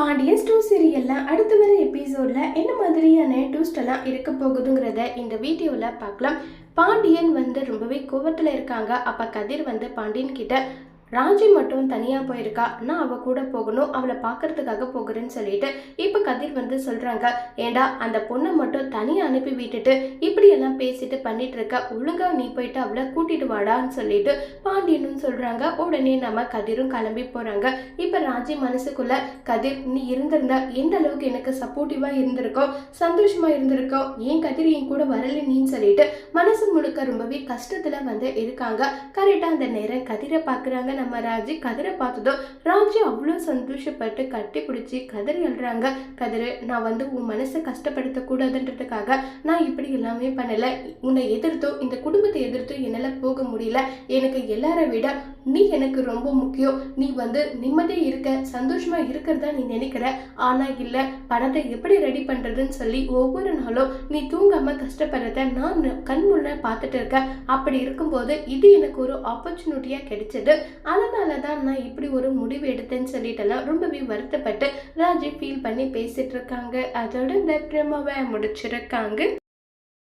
Pandian two சீரியலில் அடுத்து வர எபிசோடில் என்ன மாதிரியான டூஸ்டெல்லாம் இருக்க போகுதுங்கிறத இந்த வீடியோவில் பார்க்கலாம். பாண்டியன் வந்து ரொம்பவே கோவத்தில் இருக்காங்க. அப்போ கதிர் வந்து பாண்டியன் கிட்ட ராஜி மட்டும் தனியாக போயிருக்கா? நான் அவள் கூட போகணும் அவளை பார்க்கறதுக்காக போகிறேன்னு சொல்லிட்டு இப்போ கதிர் வந்து சொல்கிறாங்க ஏண்டா அந்த பொண்ணை மட்டும் தனியாக அனுப்பி விட்டுட்டு இப்படியெல்லாம் பேசிட்டு பண்ணிட்டு இருக்க ஒழுங்கா நீ போயிட்டு அவளை கூட்டிட்டு வாடான்னு சொல்லிட்டு பாண்டியனும் சொல்கிறாங்க உடனே நம்ம கதிரும் கிளம்பி போகிறாங்க இப்போ ராஜி மனசுக்குள்ள கதிர் நீ இருந்திருந்தா எந்த அளவுக்கு எனக்கு சப்போர்ட்டிவாக இருந்திருக்கோம் சந்தோஷமாக இருந்திருக்கோம் ஏன் கதிர் என் கூட வரல நீன்னு சொல்லிட்டு மனசு முழுக்க ரொம்பவே கஷ்டத்தில் வந்து இருக்காங்க. கரெக்டாக அந்த நேரம் கதிரை பார்க்குறாங்க நம்ம ராஜி கதிரை பார்த்ததும் ராஜி அவ்வளோ சந்தோஷப்பட்டு கட்டி பிடிச்சி கதிரை எழுறாங்க. கதிர் நான் வந்து உன் மனசை கஷ்டப்படுத்தக்கூடாதுன்றதுக்காக நான் இப்படி எல்லாமே பண்ணல. உன்னை எதிர்த்தோ இந்த குடும்பத்தை எதிர்த்தோ என்னால் போக முடியல. எனக்கு எல்லாரை விட நீ எனக்கு ரொம்ப முக்கியம். நீ வந்து நிம்மதியாக இருக்க சந்தோஷமா இருக்கிறதா நீ நினைக்கிற. ஆனால் இல்லை பணத்தை எப்படி ரெடி பண்ணுறதுன்னு சொல்லி ஒவ்வொரு நாளும் நீ தூங்காம கஷ்டப்படுறத நான் கண் முன்ன பார்த்துட்டு இருக்கேன். அப்படி இருக்கும்போது இது எனக்கு ஒரு ஆப்பர்ச்சுனிட்டியாக கிடைச்சது. அதனால தான் நான் இப்படி ஒரு முடிவு எடுத்தேன்னு சொல்லிட்டெல்லாம் ரொம்பவே வருத்தப்பட்டு ராஜி ஃபீல் பண்ணி பேசிகிட்ருக்காங்க இருக்காங்க. அதோட இந்த ப்ரமோவை முடிச்சிருக்காங்க.